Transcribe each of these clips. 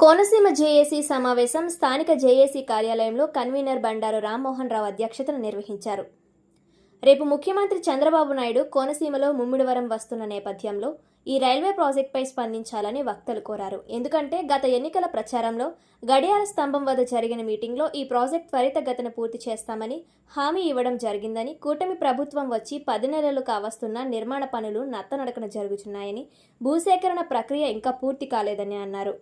Konaseema JAC సమావేశం స్థానిక JAC కార్యాలయంలో కన్వీనర్ బండారు రామ్మోహన్ రావు అధ్యక్షతన నిర్వహించారు. రేపు ముఖ్యమంత్రి చంద్రబాబు నాయుడు కోనసీమలో ముమ్మిడివరం వస్తున్న నేపథ్యంలో ఈ రైల్వే ప్రాజెక్టుపై స్పందించాలని వక్తలు కోరారు. ఎందుకంటే గత ఎన్నికల ప్రచారంలో గడియార స్తంభం వద్ద జరిగిన మీటింగ్లో ఈ ప్రాజెక్ట్ త్వరితగతిన పూర్తి చేస్తామని హామీ ఇవ్వడం జరిగిందని కూటమి ప్రభుత్వం వచ్చి పది నెలలు కావస్తున్న నిర్మాణ పనులు నత్తనడకన జరుగుతున్నాయని భూసేకరణ ప్రక్రియ ఇంకా పూర్తి కాలేదని అన్నారు.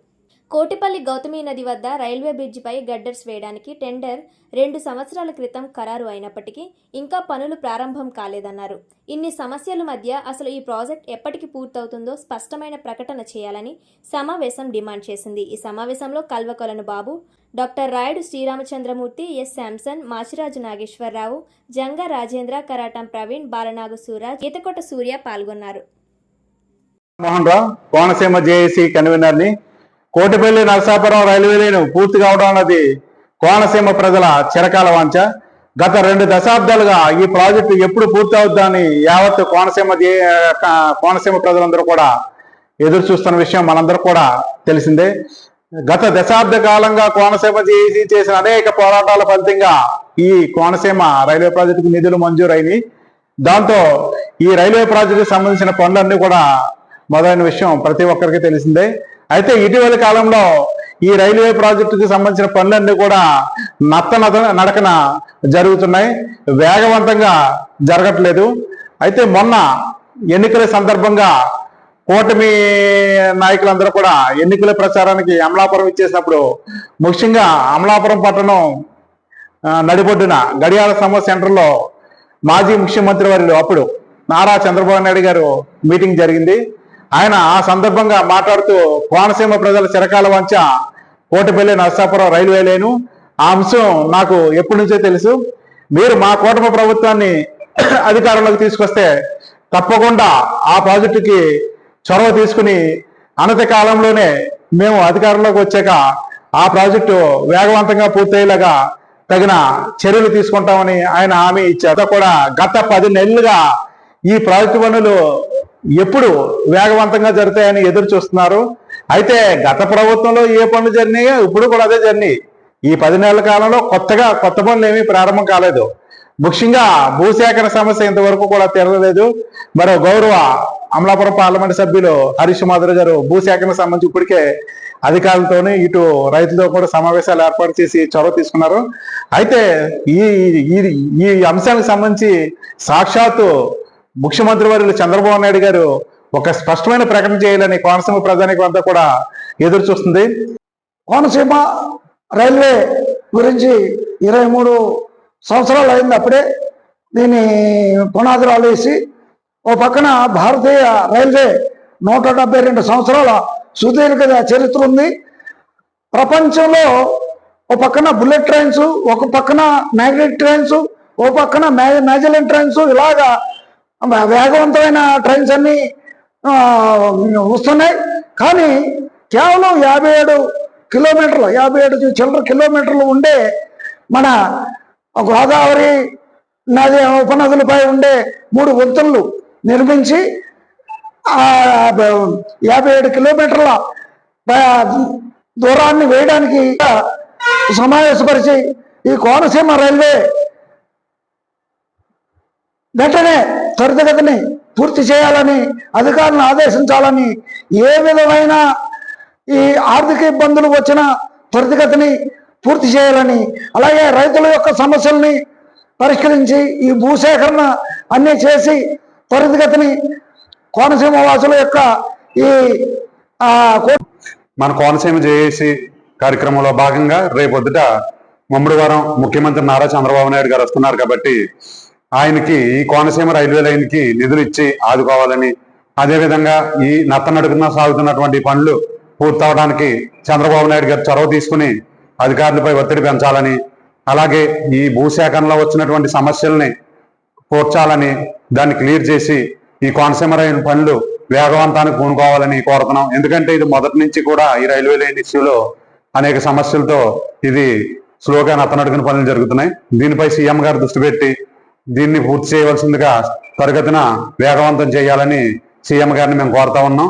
కోటిపల్లి గౌతమి నది వద్ద రైల్వే బ్రిడ్జిపై గడ్డర్స్ వేయడానికి టెండర్ రెండు సంవత్సరాల క్రితం ఖరారు అయినప్పటికీ ఇంకా పనులు ప్రారంభం కాలేదన్నారు. ఇన్ని సమస్యల మధ్య అసలు ఈ ప్రాజెక్ట్ ఎప్పటికి పూర్తవుతుందో స్పష్టమైన ప్రకటన చేయాలని సమావేశం డిమాండ్ చేసింది. ఈ సమావేశంలో Kalvakolanu Babu doctor Rayudu Sriramachandramurthy S Samson Machiraju Nageswararao Janga Rajendra Karatam Praveen Balanagu Suraj Eethakotta Surya పాల్గొన్నారు. మోహన్ రావు కోనసీమ జేఏసీ కన్వీనర్ని కోటిపల్లి నరసాపురం రైల్వే లైన్ పూర్తి కావడం అన్నది కోనసీమ ప్రజల చిరకాల వాంఛ. గత రెండు దశాబ్దాలుగా ఈ ప్రాజెక్టు ఎప్పుడు పూర్తి అవుద్దని యావత్ కోనసీమ కోనసీమ ప్రజలందరూ కూడా ఎదురు చూస్తున్న విషయం మనందరూ కూడా తెలిసిందే. గత దశాబ్ద కాలంగా కోనసీమ జేఏసీ చేసిన అనేక పోరాటాల ఫలితంగా ఈ కోనసీమ రైల్వే ప్రాజెక్టుకు నిధులు మంజూరైనవి దాంతో ఈ రైల్వే ప్రాజెక్టుకు సంబంధించిన పనులన్నీ కూడా మొదలైన విషయం ప్రతి ఒక్కరికి తెలిసిందే. అయితే ఇటీవల కాలంలో ఈ రైల్వే ప్రాజెక్టుకి సంబంధించిన పనులన్నీ కూడా నత్త నడకన జరుగుతున్నాయి. వేగవంతంగా జరగట్లేదు. అయితే మొన్న ఎన్నికల సందర్భంగా కూటమి నాయకులందరూ కూడా ఎన్నికల ప్రచారానికి అమలాపురం ఇచ్చేసినప్పుడు ముఖ్యంగా అమలాపురం పట్టణం నడిబొడ్డున గడియార సమూహ సెంటర్లో మాజీ ముఖ్యమంత్రి వారిలో అప్పుడు నారా చంద్రబాబు నాయుడు గారు మీటింగ్ జరిగింది. ఆయన ఆ సందర్భంగా మాట్లాడుతూ కోనసీమ ప్రజల చిరకాల వంచ కోటపల్లి నరసాపురం రైల్వే లేను. ఆ అంశం నాకు ఎప్పటి నుంచో తెలుసు. మీరు మా కూటమి ప్రభుత్వాన్ని అధికారంలోకి తీసుకొస్తే తప్పకుండా ఆ ప్రాజెక్టుకి చొరవ తీసుకుని అనతి కాలంలోనే మేము అధికారంలోకి వచ్చాక ఆ ప్రాజెక్టు వేగవంతంగా పూర్తయ్యేలాగా తగిన చర్యలు తీసుకుంటామని ఆయన హామీ ఇచ్చారు. కూడా గత పది నెలలుగా ఈ ప్రాజెక్టు పనులు ఎప్పుడు వేగవంతంగా జరుగుతాయని ఎదురు చూస్తున్నారు. అయితే గత ప్రభుత్వంలో ఏ పనులు జరిగినాయో ఇప్పుడు కూడా అదే జరిగినాయి. ఈ పది నెలల కాలంలో కొత్తగా కొత్త పనులు ఏమీ ప్రారంభం కాలేదు. ముఖ్యంగా భూసేకరణ సమస్య ఇంతవరకు కూడా తీరలేదు. మరో గౌరవ అమలాపురం పార్లమెంట్ సభ్యులు హరీష్ మాధురి గారు భూసేకరణ సంబంధించి ఇప్పటికే అధికారులతోనే ఇటు రైతులతో కూడా సమావేశాలు ఏర్పాటు చేసి చొరవ తీసుకున్నారు. అయితే ఈ ఈ ఈ అంశానికి సంబంధించి సాక్షాత్తు ముఖ్యమంత్రి వర్యులు చంద్రబాబు నాయుడు గారు ఒక స్పష్టమైన ప్రకటన చేయాలని కోనసీమ ప్రజానికి అంతా కూడా ఎదురు చూస్తుంది. కోనసీమ రైల్వే గురించి ఇరవై మూడు సంవత్సరాలు అయింది అప్పుడే దీని పునాదురాలు వేసి ఓ పక్కన భారతీయ రైల్వే నూట డెబ్బై రెండు సంవత్సరాల సుదీర్ఘ చరిత్ర ఉంది. ప్రపంచంలో ఓ పక్కన బుల్లెట్ ట్రైన్స్ ఒక పక్కన మ్యాగ్నెట్ ట్రైన్స్ ఓ పక్కన మ్యాజలిన్ ట్రైన్స్ ఇలాగా వేగవంతమైన ట్రైన్స్ అన్నీ వస్తున్నాయి. కానీ కేవలం యాభై ఏడు కిలోమీటర్లు యాభై ఏడు చిల్లర కిలోమీటర్లు ఉండే మన గోదావరి నది ఉపనదులపై ఉండే మూడు వంతులు నిర్మించి యాభై ఏడు కిలోమీటర్ల దూరాన్ని వేయడానికి సమావేశపరిచి ఈ కోనసీమ రైల్వే వెంటనే త్వరితగతిని పూర్తి చేయాలని అధికారులను ఆదేశించాలని ఏ విధమైన ఈ ఆర్థిక ఇబ్బందులు వచ్చిన త్వరితగతిని పూర్తి చేయాలని అలాగే రైతుల యొక్క సమస్యల్ని పరిష్కరించి ఈ భూసేకరణ అన్నీ చేసి త్వరితగతిని కోనసీమ వాసుల యొక్క ఈ మన కోనసీమ జేఏసీ కార్యక్రమంలో భాగంగా రేపొద్దుట ముమ్మడివారం ముఖ్యమంత్రి నారా చంద్రబాబు నాయుడు గారు వస్తున్నారు కాబట్టి ఆయనకి ఈ కోనసీమ రైల్వే లైన్కి నిధులు ఇచ్చి ఆదుకోవాలని అదేవిధంగా ఈ నత్తనడుకున సాగుతున్నటువంటి పనులు పూర్తవడానికి చంద్రబాబు నాయుడు గారు చొరవ తీసుకుని అధికారులపై ఒత్తిడి పెంచాలని అలాగే ఈ భూసేకరణలో వచ్చినటువంటి సమస్యల్ని పూడ్చాలని దాన్ని క్లియర్ చేసి ఈ కోనసీమ రైలు పనులు వేగవంతానికి పూనుకోవాలని కోరుతున్నాం. ఎందుకంటే ఇది మొదటి నుంచి కూడా ఈ రైల్వే లైన్ ఇష్యూలో అనేక సమస్యలతో ఇది స్లోగా నత్తనడుకుని పనులు జరుగుతున్నాయి. దీనిపై సీఎం గారు దృష్టి పెట్టి దీన్ని పూర్తి చేయవలసిందిగా త్వరగతిన వేగవంతం చేయాలని సీఎం గారిని మేము కోరుతా ఉన్నాం.